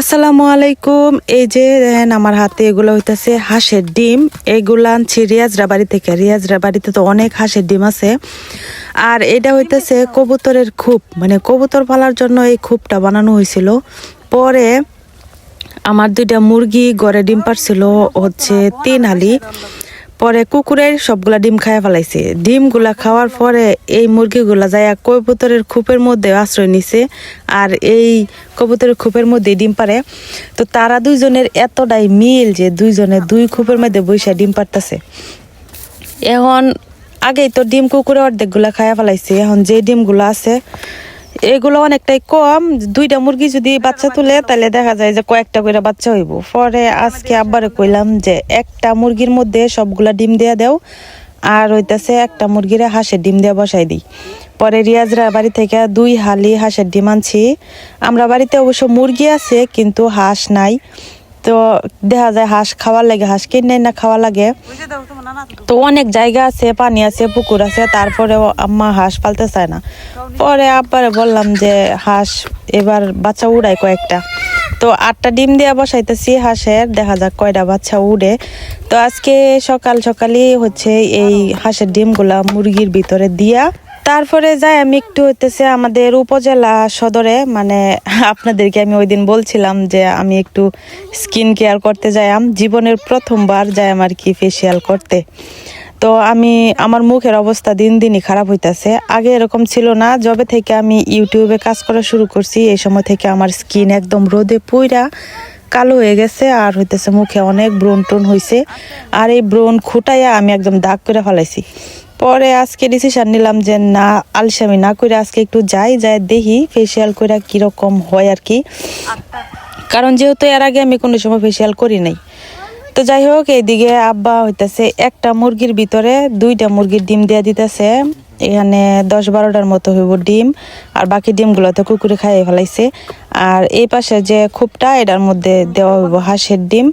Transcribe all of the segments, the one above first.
আসসালামু আলাইকুম। এই যে দেখেন আমার হাতে এগুলো হইতেছে হাঁসের ডিম। এগুলো আনছি রিয়াজরা বাড়ি থেকে। রিয়াজরা বাড়িতে তো অনেক হাঁসের ডিম আছে। আর এটা হইতেছে কবুতরের খুব। মানে কবুতর পালার জন্য এই খুবটা বানানো হয়েছিল পরে আমার দুইটা মুরগি গড়ে ডিম পারছিল হচ্ছে তিন হালি। পরে কুকুরের সবগুলা ডিম খাইয়া ফেলাইছে। ডিমগুলা খাওয়ার পরে এই মুরগিগুলা যাইয়া কবুতরের খোপের মধ্যে আশ্রয় নিছে আর এই কবুতরের খোপের মধ্যে ডিম পারে তো তারা দুইজনের এতটাই মিল যে দুইজনে দুই খোপের মধ্যে বৈশা ডিম পারতেছে এখন আগেই তো ডিম কুকুরে অর্ধেকগুলা খাইয়া ফেলাইছে। এখন যে ডিমগুলো আছে এগুলো অনেকটাই কম। দুইটা মুরগি যদি বাচ্চা তুলে তাহলে দেখা যায় যে কয়েকটা করে বাচ্চা হইব। পরে আজকে আব্বারে কইলাম যে একটা মুরগির মধ্যে সবগুলা ডিম দেয়া দেও আর হইতাছে একটা মুরগিরে হাঁসের ডিম দিয়ে বসাই দিই। পরে রিয়াজরা বাড়ি থেকে দুই হালি হাঁসের ডিম আনছি। আমরা বাড়িতে অবশ্য মুরগি আছে কিন্তু হাঁস নাই। তো দেখা যায় হাঁস খাওয়ার লাগে, হাঁস কিনে না খাওয়া লাগে। তো অনেক জায়গা আছে, পানি আছে, পুকুর আছে, তারপরেও আম্মা হাঁস পালতে চায় না। পরে আব্বারে বললাম যে, হাঁস এবার বাচ্চা উড়ায় কয়েকটা। তো আটটা ডিম দিয়ে বসাইতেছি হাঁসের, দেখা যাক কয়টা বাচ্চা উড়ে। তো আজকে সকাল সকালই হচ্ছে এই হাঁসের ডিমগুলা মুরগির ভিতরে দিয়া তারপরে যাই আমি একটু হইতেছে আমাদের উপজেলা সদরে মানে আপনাদেরকে আমি ওই দিন বলছিলাম যে আমি একটু স্কিন কেয়ার করতে যাইম জীবনের প্রথমবার যাইম আর কি ফেসিয়াল করতে। তো আমি, আমার মুখের অবস্থা দিন দিনই খারাপ হইতেছে। আগে এরকম ছিল না, যবে থেকে আমি ইউটিউবে কাজ করা শুরু করছি, এই সময় থেকে আমার স্কিন একদম রোদে পুইরা কালো হয়ে গেছে, আর হইতেছে মুখে অনেক ব্রণ টোন হয়েছে আর এই ব্রণ খুটাইয়া আমি একদম দাগ করে ফেলাইছি। পরে আজকে ডিসিশন নিলাম যে না, আলসামি না করে আজকে একটু যাই যাই দেখি ফেসিয়াল করে কীরকম হয় আর কি। কারণ যেহেতু এর আগে আমি কোনো সময় ফেসিয়াল করি নাই। তো যাই হোক, এইদিকে আব্বা হইতাছে একটা মুরগির ভিতরে দুইটা মুরগির ডিম দিয়ে দিতেছে। এখানে দশ বারোটার মতো হইব ডিম, আর বাকি ডিমগুলো তো কুকুরে খাইয়ে ফেলাইছে। আর এই পাশে যে খুবটা এটার মধ্যে দেওয়া হইব হাঁসের ডিম।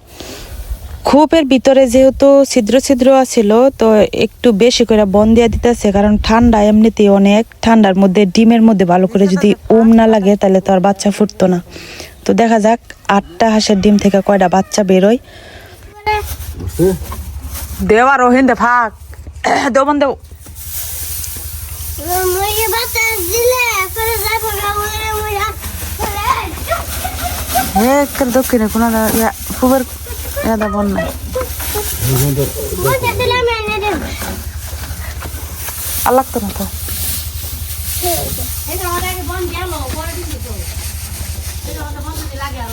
খোপের ভিতরে যেহেতু ছিদ্র ছিদ্র আছিল, তো একটু বেশি করে বন দিয়ে দিতেছে, কারণ ঠান্ডা এমনিতেই অনেক। ঠান্ডার মধ্যে, ডিমের মধ্যে ভালো করে যদি ওম না লাগে, তাহলে তো আর বাচ্চা ফুটতো না। তো দেখা যাক, আটটা হাঁসের ডিম থেকে কয়টা বাচ্চা বেরোয়। দেও আর ওহেন ফাঁক দেও বন দেও মুরগি বাচ্চা দিলে করে যাব না মুরগি মুরগি হে একের দক্ষিণে কোনো খুবের ইয়াদা বন নাই মুরগি দিলে আমি এনে দেব আর লাগতো না তো এটা ওরা বন্ধ গেল পরে দিছি তো এটা ওরা বন্ধ দিলে লাগে আর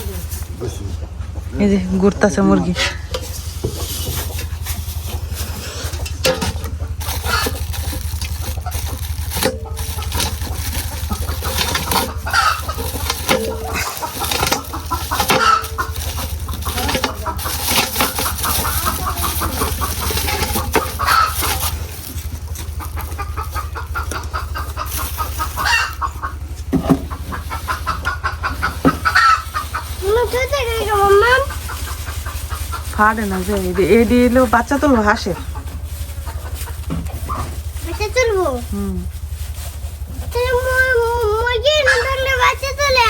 এই যে ঘুরতাছে মুরগি মুরগি তুই দেখে মাম্মা ফাড়ে না যে এই দিলেও বাচ্চা তো হাসে বাচ্চা তুলবো? হুম। রান্না বাচ্চা তুলে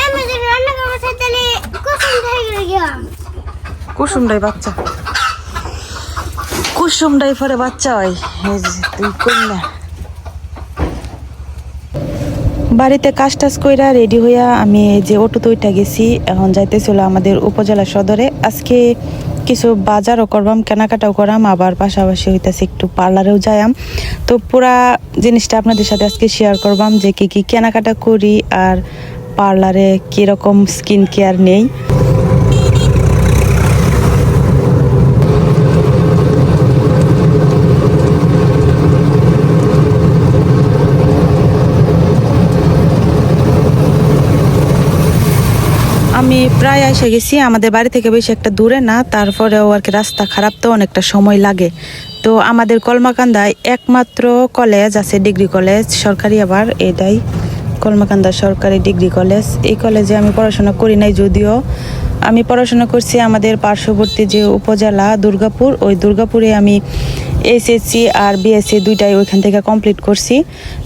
এমনি যদি রান্না করব তাহলে কুসুম থেকে গেলাম। বাচ্চা। পরে বাচ্চা হয়। তুই কন্যা। বাড়িতে কাজ টাজ কইরা রেডি হইয়া আমি যে অটোতে উঠা গেছি, এখন যাইতেছিল আমাদের উপজেলা সদরে। আজকে কিছু বাজারও করবাম, কেনাকাটাও করাম, আবার পাশাপাশি হইতেছে একটু পার্লারেও যাইয়াম। তো পুরা জিনিসটা আপনাদের সাথে আজকে শেয়ার করবাম যে কি কি কেনাকাটা করি আর পার্লারে কীরকম স্কিন কেয়ার নেই। আমি প্রায় এসে গেছি, আমাদের বাড়ি থেকে বেশি একটা দূরে না, তারপরেও আর কি রাস্তা খারাপ তো অনেকটা সময় লাগে। তো আমাদের কলমাকান্দায় একমাত্র কলেজ আছে ডিগ্রি কলেজ সরকারি আবার এটাই কলমাকান্দা সরকারি ডিগ্রি কলেজ এই কলেজে আমি পড়াশোনা করি নাই যদিও। আমি পড়াশোনা করছি আমাদের পার্শ্ববর্তী যে উপজেলা দুর্গাপুর, ওই দুর্গাপুরে আমি এইচএসসি আর বিএসসি দুইটাই ওইখান থেকে কমপ্লিট করছি।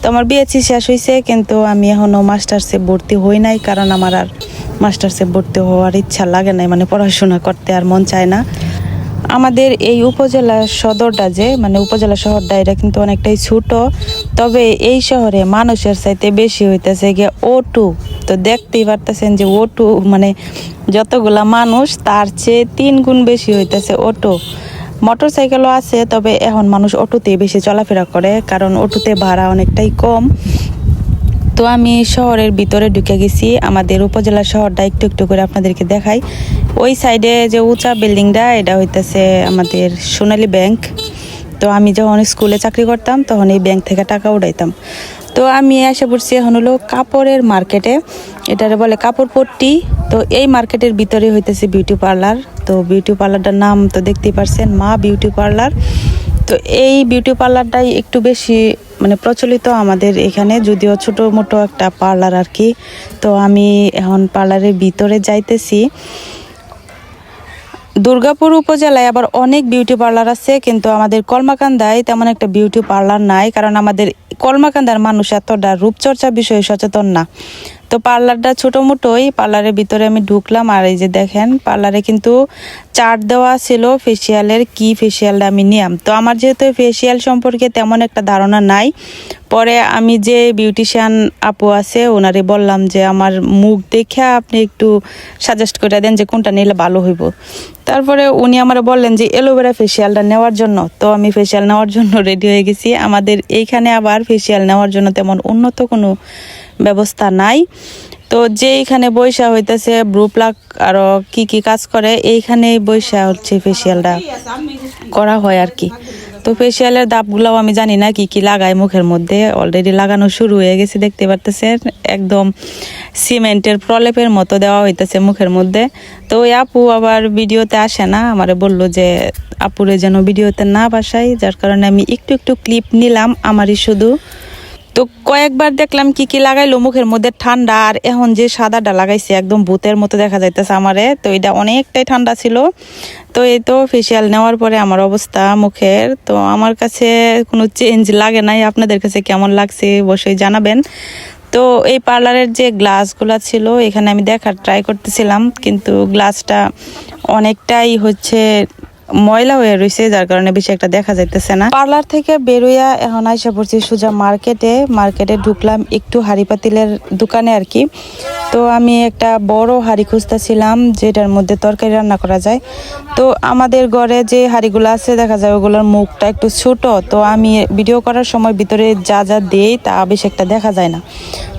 তো আমার বিএসসি শেষ হয়েছে কিন্তু আমি এখনও মাস্টার্সে ভর্তি হই নাই, কারণ আমার আর মাস্টার্সে ভর্তি হওয়ার ইচ্ছা লাগে নাই মানে পড়াশোনা করতে আর মন চায় না। আমাদের এই উপজেলা সদরটা যে মানে উপজেলা শহরটা, এটা কিন্তু অনেকটাই ছোট, তবে এই শহরে মানুষের চাইতে বেশি হইতেছে গিয়ে ও টু তো দেখতেই পারতেছেন যে ও টু মানে যতগুলা মানুষ, তার চেয়ে তিন গুণ বেশি হইতেছে অটো মোটর সাইকেলও আছে, তবে এখন মানুষ অটোতে বেশি চলাফেরা করে, কারণ অটোতে ভাড়া অনেকটাই কম। তো আমি শহরের ভিতরে ঢুকে গেছি। আমাদের উপজেলা শহরটা একটু একটু করে আপনাদেরকে দেখাই। ওই সাইডে যে উঁচা বিল্ডিংটা, এটা হইতেছে আমাদের সোনালী ব্যাংক। তো আমি যখন স্কুলে চাকরি করতাম, তখন এই ব্যাংক থেকে টাকা উঠাইতাম। তো আমি এসে পড়ছি এখন হলো কাপড়ের মার্কেটে, এটারে বলে কাপড় পট্টি। তো এই মার্কেটের ভিতরে হইতেছে বিউটি পার্লার। তো বিউটি পার্লারটার নাম তো দেখতেই পারছেন, মা বিউটি পার্লার তো এই বিউটি পার্লারটাই একটু বেশি মানে প্রচলিত আমাদের এখানে, যদিও ছোটো মোটো একটা পার্লার আর কি। তো আমি এখন পার্লারের ভিতরে যাইতেছি। দুর্গাপুর উপজেলায় আবার অনেক বিউটি পার্লার আছে, কিন্তু আমাদের কলমাকান্দায় তেমন একটা বিউটি পার্লার নাই, কারণ আমাদের কলমাকান্দার মানুষ এতটা রূপচর্চা বিষয়ে সচেতন না। তো পার্লারটা ছোটো মোটোই পার্লারের ভিতরে আমি ঢুকলাম, আর এই যে দেখেন, পার্লারে কিন্তু চার্ট দেওয়া ছিল ফেসিয়ালের কি ফেসিয়ালটা আমি নিয়াম তো আমার যেহেতু ফেসিয়াল সম্পর্কে তেমন একটা ধারণা নাই, পরে আমি যে বিউটিশিয়ান আপু আছে, ওনারে বললাম যে আমার মুখ দেখে আপনি একটু সাজেস্ট করে দেন যে কোনটা নিলে ভালো হইব। তারপরে উনি আমার বললেন যে এলোভেরা ফেসিয়ালটা নেওয়ার জন্য। তো আমি ফেসিয়াল নেওয়ার জন্য রেডি হয়ে গেছি। আমাদের এইখানে আবার ফেসিয়াল নেওয়ার জন্য তেমন উন্নত কোনো ব্যবস্থা নাই। তো যে এখানে বৈশা হইতেছে, ব্রু প্লাক আরও কি কি কাজ করে এইখানে বৈশা হচ্ছে ফেসিয়ালটা করা হয় আর কি। তো ফেসিয়ালের দাপগুলোও আমি জানি না কি কি লাগায় মুখের মধ্যে। অলরেডি লাগানো শুরু হয়ে গেছে, দেখতে পারতেছেন। একদম সিমেন্টের প্রলেপের মতো দেওয়া হইতেছে মুখের মধ্যে। তো ওই আপু আবার ভিডিওতে আসে না, আমারে বলল যে আপুরে যেন ভিডিওতে না বাসাই যার কারণে আমি একটু একটু ক্লিপ নিলাম, আমারই শুধু। তো কয়েকবার দেখলাম কি কি লাগাইলো, মুখের মধ্যে ঠান্ডা আর এখন যে সাদাটা লাগাইছে একদম ভূতের মতো দেখা যাইতেছে আমারে। তো এটা অনেকটাই ঠান্ডা ছিল। তো এই তো ফেসিয়াল নেওয়ার পরে আমার অবস্থা মুখের। তো আমার কাছে কোনো চেঞ্জ লাগে নাই। আপনাদের কাছে কেমন লাগছে অবশ্যই জানাবেন। তো এই পার্লারের যে গ্লাসগুলো ছিল, এখানে আমি দেখার ট্রাই করতেছিলাম। কিন্তু গ্লাসটা অনেকটাই হচ্ছে ময়লা হয়ে রয়েছে যার কারণে বেশি একটা দেখা যাইতেছে না। পার্লার থেকে বেরোয়া এখন আইসা পড়ছি সোজা মার্কেটে। মার্কেটে ঢুকলাম একটু হাড়ি পাতিলের দোকানে আর কি। তো আমি একটা বড় হাড়ি খুঁজতেছিলাম, যেটার মধ্যে তরকারি রান্না করা যায়। তো আমাদের ঘরে যে হাঁড়িগুলো আছে, দেখা যায় ওগুলোর মুখটা একটু ছোট, তো আমি ভিডিও করার সময় ভিতরে যা যা দেই, তা বেশি একটা দেখা যায় না।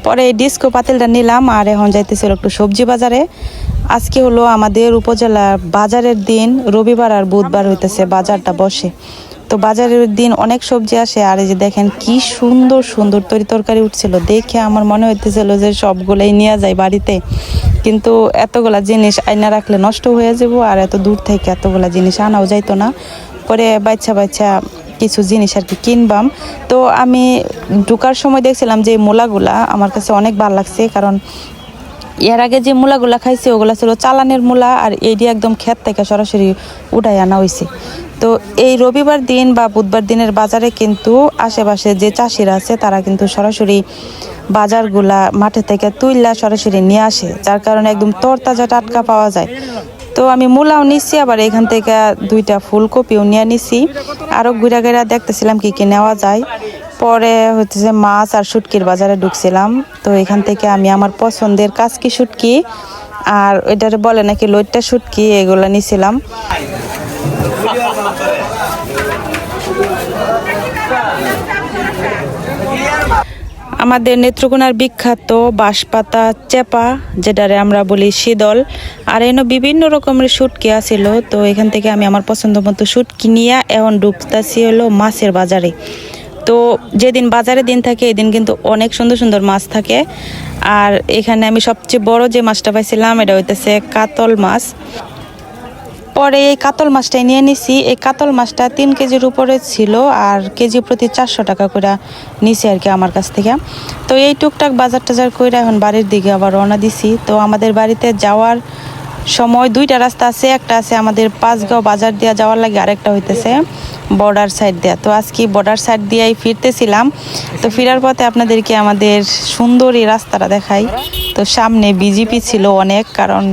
পরে এই ডিস্কো পাতিলটা নিলাম আর এখন যাইতেছিল একটু সবজি বাজারে। আজকে হলো আমাদের উপজেলার বাজারের দিন, রবিবার আর বুধবার হইতেছে, বাজারটা বসে। তো বাজারের দিন অনেক সবজি আসে, আর এই যে দেখেন কি সুন্দর সুন্দর তরি তরকারি উঠছিল। দেখে আমার মনে হইতেছিল যে সবগুলাই নিয়ে যায় বাড়িতে। কিন্তু এতগুলা জিনিস আইনা রাখলে নষ্ট হয়ে যাব, আর এত দূর থেকে এতগুলা জিনিস আনাও যাইতো না। পরে বাচ্চা বাচ্চা কিছু জিনিস আর কি কিনবাম। তো আমি ঢুকার সময় দেখছিলাম যে এই মূলাগুলা আমার কাছে অনেক ভালো লাগছে, কারণ এর আগে যে মূলাগুলা খাইছে, ওগুলা ছিল চালানের মূলা আর এইটি একদম ক্ষেত থেকে সরাসরি উঠাই আনা হয়েছে তো এই রবিবার দিন বা বুধবার দিনের বাজারে কিন্তু আশেপাশে যে চাষিরা আছে, তারা কিন্তু সরাসরি বাজারগুলা মাঠে থেকে তুইলা সরাসরি নিয়ে আসে, যার কারণে একদম তরতাজা টাটকা পাওয়া যায়। তো আমি মূলাও নিচ্ছি আবার এখান থেকে দুইটা ফুলকপিও নিয়ে নিছি। আরও ঘুরা ঘেরা দেখতেছিলাম কি কি নেওয়া যায়। পরে হচ্ছে মাছ আর শুটকির বাজারে ঢুকছিলাম। তো এখান থেকে আমি আমার পছন্দের কাজকি শুটকি আর ওইটার বলে নাকি লোটটা শুটকি, এগুলো নিছিলাম। আমাদের নেত্রকোনার বিখ্যাত বাঁশপাতা চেপা, যেটারে আমরা বলি শীতল, আর এনে বিভিন্ন রকমের শুটকি আছিল, তো এখান থেকে আমি আমার পছন্দ মতো শুটকি নিয়ে এখন ঢুকতেছি হলো মাছের বাজারে। তো যেদিন বাজারে দিন থাকে, এদিন কিন্তু অনেক সুন্দর সুন্দর মাছ থাকে। আর এখানে আমি সবচেয়ে বড় যে মাছটা পাইছিলাম, এটা হইতেছে কাতল মাছ। পরে এই কাতল মাছটাই নিয়ে নিছি। এই কাতল মাছটা তিন কেজির উপরে ছিল আর কেজি প্রতি চারশো টাকা করে নিছি আর কি আমার কাছ থেকে। তো এই টুকটাক বাজার টাজার করে এখন বাড়ির দিকে আবার রওনা দিছি। তো আমাদের বাড়িতে যাওয়ার সময় দুইটা রাস্তা আছে। একটা আছে আমাদের পাঁচগাঁও বাজার দিয়ে যাওয়ার লাগে, আরেকটা হইতেছে বর্ডার সাইড দেয়া। তো আজকে বর্ডার সাইড দিয়েই ফিরতেছিলাম। তো ফেরার পথে আপনাদেরকে আমাদের সুন্দর রাস্তাটা দেখাই। তো সামনে বিজেপি ছিল অনেক, কারণ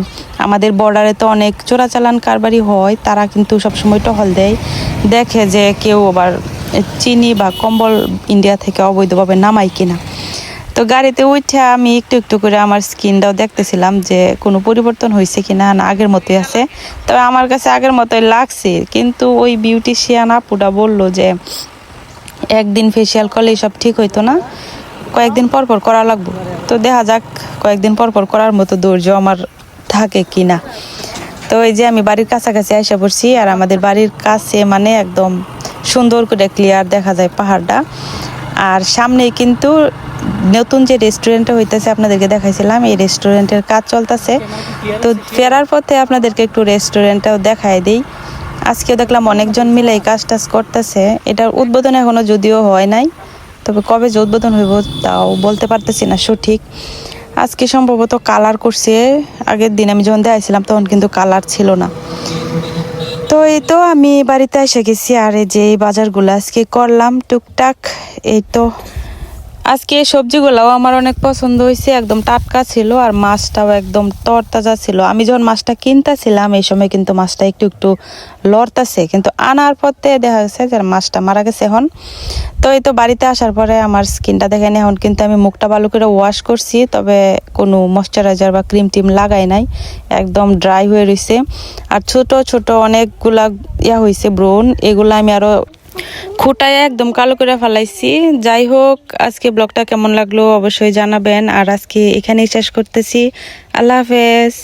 আমাদের বর্ডারে তো অনেক চোরাচালান কারবারি হয়, তারা কিন্তু সবসময় টহল দেয়। দেখে যে কেউ আবার চিনি বা কম্বল ইন্ডিয়া থেকে অবৈধভাবে নামাই কিনা। তো গাড়িতে উঠে আমি একটু একটু করে আমার স্কিনটাও দেখতেছিলাম যে কোনো পরিবর্তন হয়েছে কিনা, না, আগের মতোই আছে। তবে আমার কাছে আগের মতোই লাগছে, কিন্তু ওই বিউটিশিয়ান আপুটা বলল যে, একদিন ফেসিয়াল করলেই সব ঠিক হইতো না, কয়েকদিন পর পর করা লাগবে। তো দেখা যাক, কয়েকদিন পর পর করার মতো ধৈর্য আমার থাকে কিনা। তো এই যে আমি বাড়ির কাছাকাছি এসে পড়ছি আর আমাদের বাড়ির কাছে মানে একদম সুন্দর করে ক্লিয়ার দেখা যায় পাহাড়টা। আর সামনেই কিন্তু নতুন যে রেস্টুরেন্টটা হইতেছে আপনাদেরকে দেখাইছিলাম, এই রেস্টুরেন্টের কাজ চলতেছে। তো ফেরার পথে আপনাদেরকে একটু রেস্টুরেন্টটাও দেখাই দিই। আজকেও দেখলাম অনেকজন মিলে এই কাজ টাজ করতেছে। এটার উদ্বোধন এখনও যদিও হয় নাই, তবে কবে যে উদ্বোধন হইব তাও বলতে পারতেছি না সঠিক। আজকে সম্ভবত কালার করছে। আগের দিন আমি যখন দেখাইছিলাম, তখন কিন্তু কালার ছিল না। তো এই তো আমি বাড়িতে এসে গেছি, আর এই যে এই বাজারগুলো আজকে করলাম, টুকটাক, এই তো। আজকে এই সবজিগুলাও আমার অনেক পছন্দ হয়েছে, একদম টাটকা ছিল আর মাছটাও একদম তরতাজা ছিল। আমি যখন মাছটা কিনতেছিলাম, এই সময় কিন্তু মাছটা একটু একটু লড়তাছে, কিন্তু আনার পথে দেখা গেছে যে মাছটা মারা গেছে এখন। তো এই তো বাড়িতে আসার পরে আমার স্কিনটা দেখেন, এখন কিন্তু আমি মুখটা ভালো করে ওয়াশ করছি, তবে কোনো ময়শ্চারাইজার বা ক্রিম টিম লাগাই নাই, একদম ড্রাই হয়ে রয়েছে আর ছোট ছোট অনেকগুলা ইয়া হয়েছে ব্রণ, এগুলো আমি আরও খুঁটায় একদম কালো করে ফেলাইছি। যাই হোক, আজকে ব্লগটা কেমন লাগল অবশ্যই জানাবেন। আর আজকে এখানেই শেষ করতেছি। আল্লাহ হাফেজ।